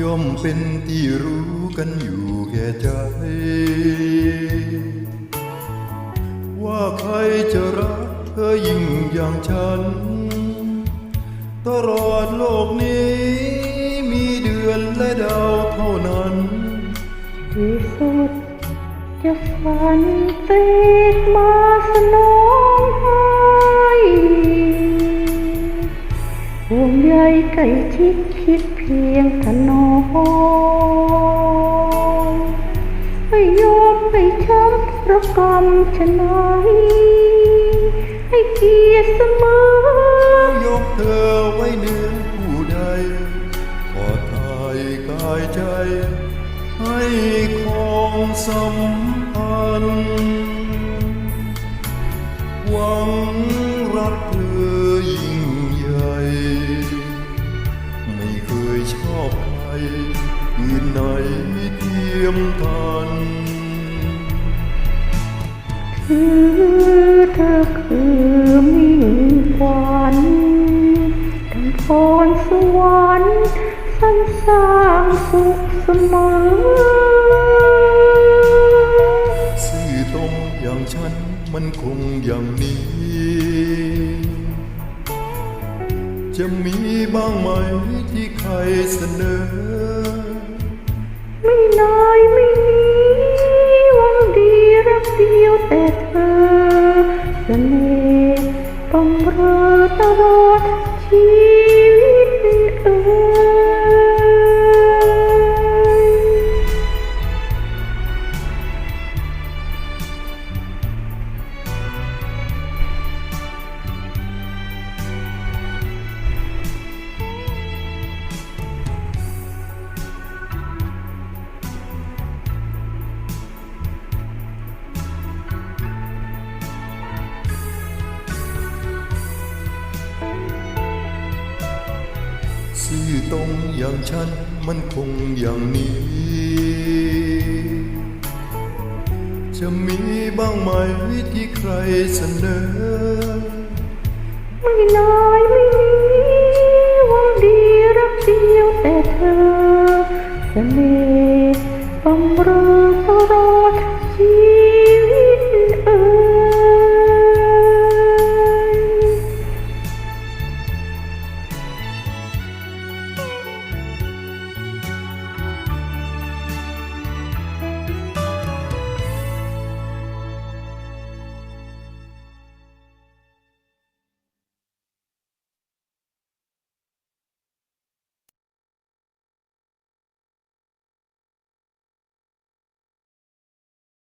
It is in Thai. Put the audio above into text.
ย่อมเป็นที่รู้กันอยู่แก่ใจ ว่าใครจะรักเธอยิ่งอย่างฉัน ตลอดโลกนี้มีเดือนและดาวเท่านั้นที่สุดจะฝันติดมา ใกล้ชิดคิดเพียงถนอมให้ยอมให้ช้ำระกำชะไหนให้เกียรติเสมอยกเธอไว้เหนือผู้ใดขอทายกายใจ ให้ของสัมพันธ์หวังรักเธอ อบใครอื่นไหนเทียมทันคือเธอคือมิ่งขวัญดังพรสวรรค์สรรสร้างสุขเสมอซื่อตรงอย่างฉันมันคงอย่างนี้ จะมีบ้างไหมที่ใครเสนอ ไม่น้อยไม่มีหวังดีรักเดียวแต่เธอเสน่ห์ต้องรอตลอดชีวิ ซื่อตรงอย่างฉันมันคงอย่างนี้ จะมีบ้างไหมที่ใครเสนอ ไม่น้อยไม่มีหวังดีรักเดียวแต่เธอเสนอ